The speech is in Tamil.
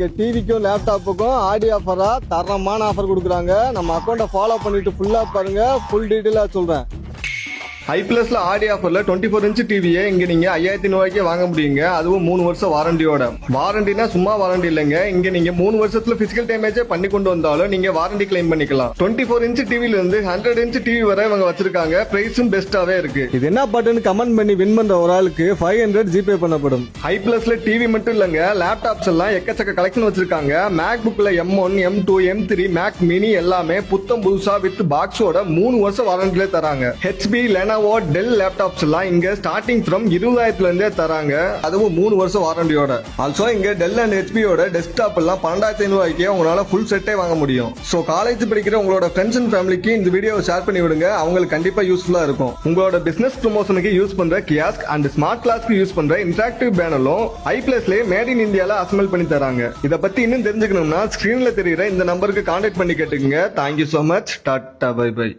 இங்கே டிவிக்கும் லேப்டாப்புக்கும் ஆடி ஆஃபராக தரமான ஆஃபர் கொடுக்குறாங்க. நம்ம அக்கௌண்ட்டை ஃபாலோ பண்ணிட்டு ஃபுல்லாக பாருங்கள் ஃபுல் டீட்டெயிலாக சொல்கிறேன் ஹை பிளஸ்ல ஆடி ஆஃபர்ல டுவெண்ட்டி ஃபோர் இன்ச் டிவியை இங்க நீங்க ஐயாயிரத்தி ரூபாய்க்கு வாங்க முடியுங்க. அதுவும் மூணு வருஷம் வாரண்டியோட. வாரண்டினா சும்மா வாரண்டி இல்லைங்க. இங்க நீங்க மூணு வருஷத்துல பிசிக்கல் டேமேஜே பண்ணி கொண்டு வந்தாலும் நீங்க வாரண்டி கிளைம் பண்ணிக்கலாம். டுவெண்ட்டி ஃபோர் இன்ச் டிவில இருந்து ஹண்ட்ரட் இன்ச் டிவி வரை இவங்க வச்சிருக்காங்க. பிரைஸும் பெஸ்டாவே இருக்கு. இது என்ன பட்டன் கமெண்ட் பண்ணி வின் பண்ற ஒரு ஆளுக்கு ஃபைவ் ஹண்ட்ரட் ஜிபே பண்ணப்படும். ஹை பிளஸ்ல டிவி மட்டும் இல்லங்க. லேப்டாப்ஸ் எல்லாம் எக்கச்சக்க கலெக்ஷன் வச்சிருக்காங்க. மேக் புக்ல M one M two M three Mac mini எல்லாமே புத்தம் புதுசா வித் பாக்ஸோட மூணு வருஷம் வாரண்டிலே தராங்க. ஹெச்பி லெனோவோ டெல் லேப்டாப்ஸ் எல்லாம் இங்க ஸ்டார்டிங் ஃப்ரம் இருபதாயிரத்துல இருந்தே தராங்க. அதுவும் மூணு வருஷம் வாரண்டியோட ஆல்சோ இங்க டெல் அண்ட் ஹெச்பியோட டெஸ்க்டாப் எல்லாம் பன்னெண்டாயிரத்தி ஐநூறுவாய்க்கே உங்களால ஃபுல் செட்டே வாங்க முடியும். சோ காலேஜ் படிக்கிற உங்களோட ஃப்ரெண்ட்ஸ் அண்ட் ஃபேமிலிக்கு இந்த வீடியோவை ஷேர் பண்ணி விடுங்க. அவங்களுக்கு கண்டிப்பா யூஸ்ஃபுல்லா இருக்கும். உங்களோட பிசினஸ் ப்ரொமோஷனுக்கு யூஸ் பண்ற கியாஸ்க் அண்ட் ஸ்மார்ட் கிளாஸ்க்கு யூஸ் பண்ற இன்டராக்டிவ் பேனலும் ஐ பிளஸ்லயே மேட் இன் இந்தியால அசம்பிள் பண்ணி தராங்க. இத பத்தி இன்னும் தெரிஞ்சுக்கணும்னா ஸ்கிரீன்ல தெரியுற இந்த நம்பருக்கு கான்டாக்ட் பண்ணி கேட்டுக்கங்க. Thank you so much tata bye bye